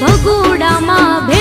ભગોડામાં ભે